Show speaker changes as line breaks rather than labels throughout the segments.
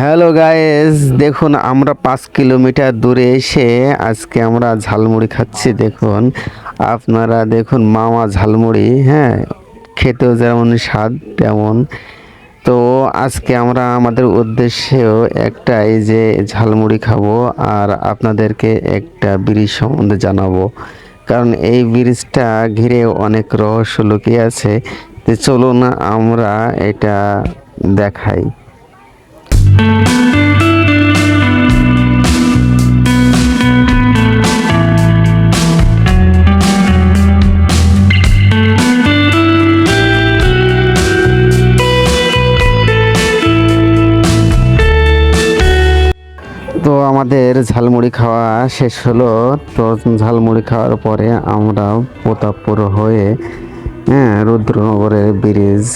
Hello guys, দেখুন আমরা পাঁচ কিলোমিটার দূরে এসে আজকে আমরা ঝালমুড়ি খাচ্ছি, দেখুন। আপনারা দেখুন মামা ঝালমুড়ি হ্যাঁ খেতেও যেমন স্বাদ তেমন। তো আজকে আমরা আমাদের উদ্দেশ্যেও একটাই যে ঝালমুড়ি খাব আর আপনাদেরকে একটা ব্রিজ সম্বন্ধে জানাব। কারণ এই ব্রিজটা ঘিরে অনেক রহস্য লুকিয়ে আছে। তো চলুন আমরা এটা দেখাই। তো আমাদের ঝালমুড়ি খাওয়া শেষ হলো। তো ঝালমুড়ি খাওয়ার পরে আমরা প্রতাপপুর হয়ে হ্যাঁ রুদ্রনগরের ব্রিজ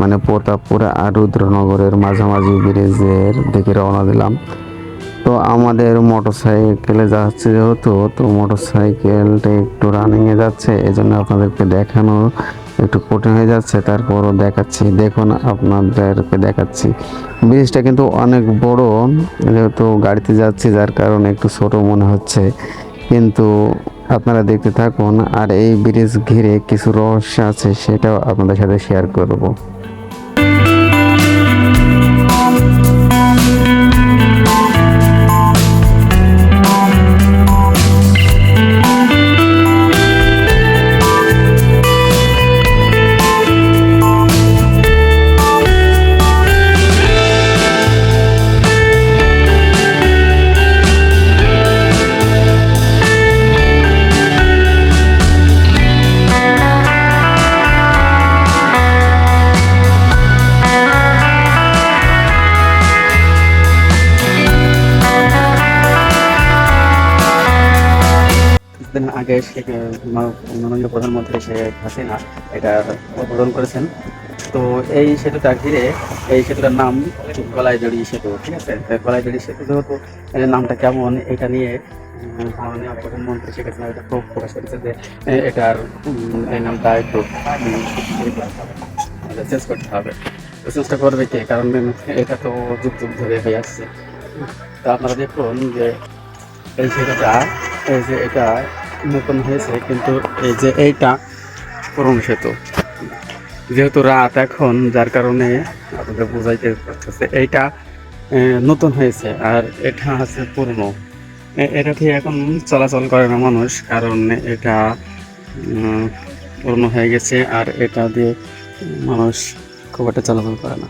মানে প্রতাপপুর আর রুদ্রনগরের মাঝামাঝি ব্রিজের দিকে রওনা দিলাম। তো আমাদের মোটর সাইকেলে যাচ্ছে যেহেতু, তো মোটর সাইকেলটা একটু রানিংয়ে যাচ্ছে এই জন্য আপনাদেরকে দেখানো একটু কঠিন হয়ে যাচ্ছে, তারপরও দেখাচ্ছি। দেখুন, আপনাদেরকে দেখাচ্ছি। ব্রিজটা কিন্তু অনেক বড়, যেহেতু গাড়িতে যাচ্ছি, যার কারণে একটু ছোট মনে হচ্ছে। কিন্তু আপনারা দেখতে থাকুন, আর এই ব্রিজ ঘিরে কিছু রহস্য আছে, সেটাও আপনাদের সাথে শেয়ার করব।
কিছুদিন আগে মা- মাননীয় প্রধানমন্ত্রী শেখ হাসিনা এটা উদ্বোধন করেছেন। তো এই সেতুটা ঘিরে এই সেতুটার নাম গলাইজড়ি সেতু, ঠিক আছে? তো গলাইজড়ি সেতু যেহেতু নামটা কেমন এটা নিয়ে মাননীয় প্রধানমন্ত্রী শেখ হাসিনা এটা ক্ষোভ প্রকাশ করেছে যে এটার এই নামটা একটু চেঞ্জ করতে হবে। চেঞ্জটা করবে কে? কারণ এটা তো যুগ যুগ ধরে হয়ে আসছে। তা আপনারা দেখুন যে এই সেতুটা, এই যে এটা নতুন হয়েছে, কিন্তু এই যে এইটা পুরনো সেতু। যেহেতু রাত এখন, যার কারণে আপনাদের বোঝাইতে পারতেছে, এইটা নতুন হয়েছে আর এটা আছে পুরনো। এটা দিয়ে এখন চলাচল করে না মানুষ? কারণ এটা পুরনো হয়ে গেছে আর এটা দিয়ে মানুষ খুব একটা চলাচল করে না।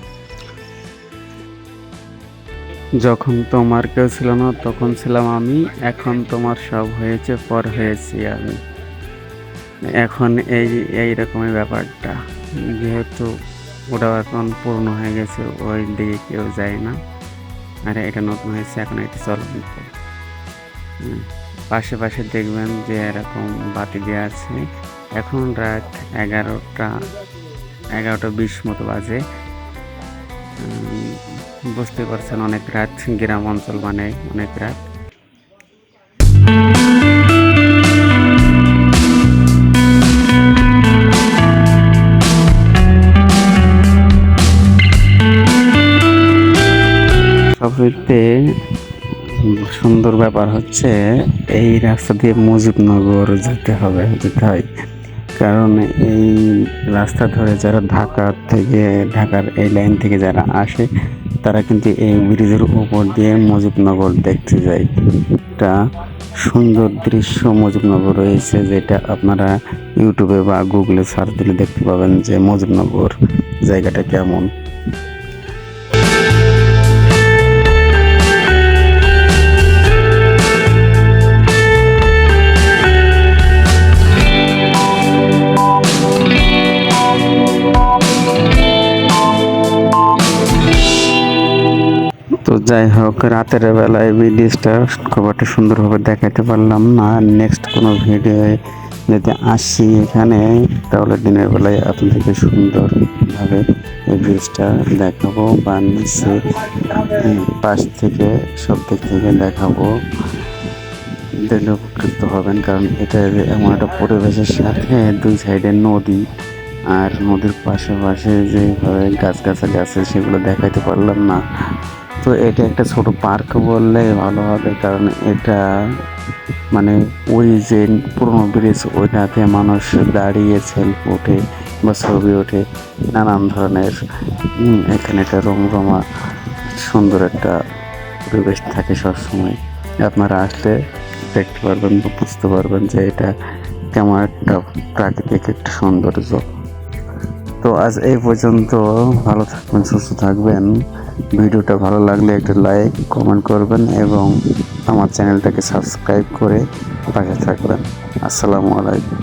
যখন তোমার কেউ ছিল না, তখন ছিলাম আমি, এখন তোমার সব হয়েছে, পর হয়েছি আমি। এখন এই এই রকমের ব্যাপারটা। যেহেতু ওটাও এখন পূর্ণ হয়ে গেছে, ওই দিকে কেউ যায় না। আর, এটা নতুন হয়েছে, এখন এটা চলন্ত। পাশে পাশে দেখবেন যে এরকম বাতি দেওয়া আছে। এখন রাত এগারোটা এগারোটা বিশ মতো বাজে। বুঝতে পারছেন, অনেক রাত গ্রাম অঞ্চল মানে অনেক রাত। সবচেয়ে সুন্দর ব্যাপার হচ্ছে, এই রাস্তা দিয়ে মুজিবনগর যেতে হবে, যেতে হয়। কারণ এই রাস্তা ধরে যারা ঢাকা থেকে, ঢাকার এই লাইন থেকে যারা আসে, তারা কিন্তু এই ব্রিজের উপর দিয়ে মুজিবনগর দেখতে যায়। একটা সুন্দর দৃশ্য মুজিবনগর রয়েছে, যেটা আপনারা ইউটিউবে বা গুগলে সার্চ দিলে দেখতে পাবেন যে মুজিবনগর জায়গাটা কেমন। তো যাই হোক, রাতের বেলায় ভিডিওসটা খুব একটা সুন্দরভাবে দেখাতে পারলাম না। নেক্সট কোনো ভিডিও যদি আসি এখানে, তাহলে দিনের বেলায় আপনাদেরকে সুন্দরভাবে এই ব্রিজটা দেখাবো বা নিচে পাশ থেকে, সব দিক থেকে দেখাবো। দেখলে উপকৃত হবেন, কারণ এটা এমন একটা পরিবেশের সাথে দুই সাইডে নদী, আর নদীর পাশে পাশে যেভাবে গাছ গাছালি আছে, সেগুলো দেখাইতে পারলাম না। তো এটা একটা ছোট পার্ক বললে ভালো হবে, কারণ এটা মানে ওই যে পুরনো ব্রিজ ওইটাতে মানুষ দাঁড়িয়ে সেলফি ওঠে বা ছবি ওঠে, নানান ধরনের। এখানে একটা রমরমা সুন্দর একটা পরিবেশ থাকে সবসময়। আপনারা আসলে দেখতে পারবেন বা বুঝতে পারবেন যে এটা কেমন একটা প্রাকৃতিক একটা সৌন্দর্য। তো আজ এই পর্যন্ত ভালো থাকবেন, সুস্থ থাকবেন। ভিডিওটা ভালো লাগলে একটা লাইক, কমেন্ট করবেন এবং আমার চ্যানেলটাকে সাবস্ক্রাইব করে পাশে থাকবেন। আসসালামু আলাইকুম।